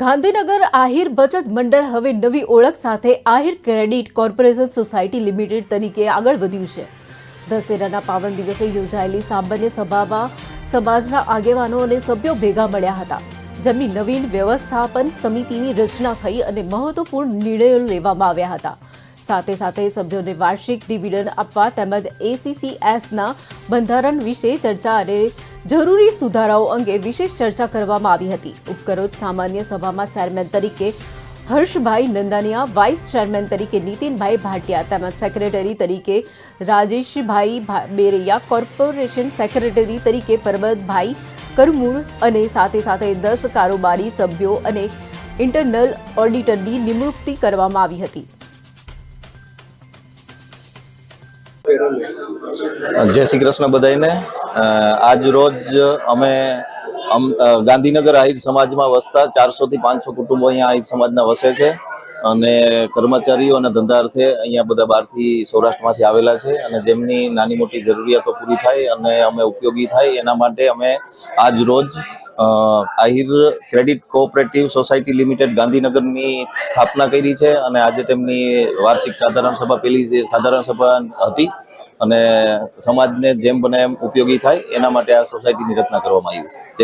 ગાંધીનગર આહિર બચત મંડળ હવે નવી ઓળખ સાથે Ahir credit corporation society limited તરીકે આગળ વધ્યું છે. દશેરાના પાવન દિવસે યોજાયેલી સામાન્ય સભામાં સમાજના આગેવાનો અને સભ્યો ભેગા મળ્યા હતા. જેમની નવીન વ્યવસ્થાપન સમિતિની રચના થઈ અને મહત્વપૂર્ણ નિર્ણયો લેવામાં આવ્યા હતા. સાથે સાથે સભ્યોને વાર્ષિક ડિવિડન્ડ આપવા તેમજ એસીસીએસના બંધારણ વિશે ચર્ચા અને જરૂરી સુધારાઓ અંગે વિશેષ ચર્ચા કરવામાં આવી હતી. ઉપકરોત સામાન્ય સભામાં ચેરમેન તરીકે હર્ષભાઈ નંદાનિયા, વાઇસ ચેરમેન તરીકે નીતિનભાઈ ભાટિયા તેમજ સેક્રેટરી તરીકે રાજેશભાઈ બેરૈયા, કોર્પોરેશન સેક્રેટરી તરીકે પરબતભાઈ કરમૂળ અને સાથે સાથે દસ કારોબારી સભ્યો અને ઇન્ટરનલ ઓડિટરની નિમણૂક કરવામાં આવી હતી. જય શ્રી કૃષ્ણ બધાને આજ રોજ અમે ગાંધીનગર આહિર સમાજમાં વસતા ચારસો થી પાંચસો કુટુંબો અહીંયા આહિર સમાજના વસે છે અને કર્મચારીઓ અને ધંધાર્થે અહીંયા બધા બહારથી સૌરાષ્ટ્રમાંથી આવેલા છે અને જેમની નાની મોટી જરૂરિયાતો પૂરી થાય અને અમે ઉપયોગી થાય એના માટે અમે આજ રોજ Ahir credit cooperative society limited ગાંધીનગરની સ્થાપના કરી છે અને આજે તેમની વાર્ષિક સાધારણ સભા પેલી સાધારણ સભા હતી અને સમાજને જેમ બને એમ ઉપયોગી થાય, એના માટે આ સોસાયટીની રચના કરવામાં આવી છે.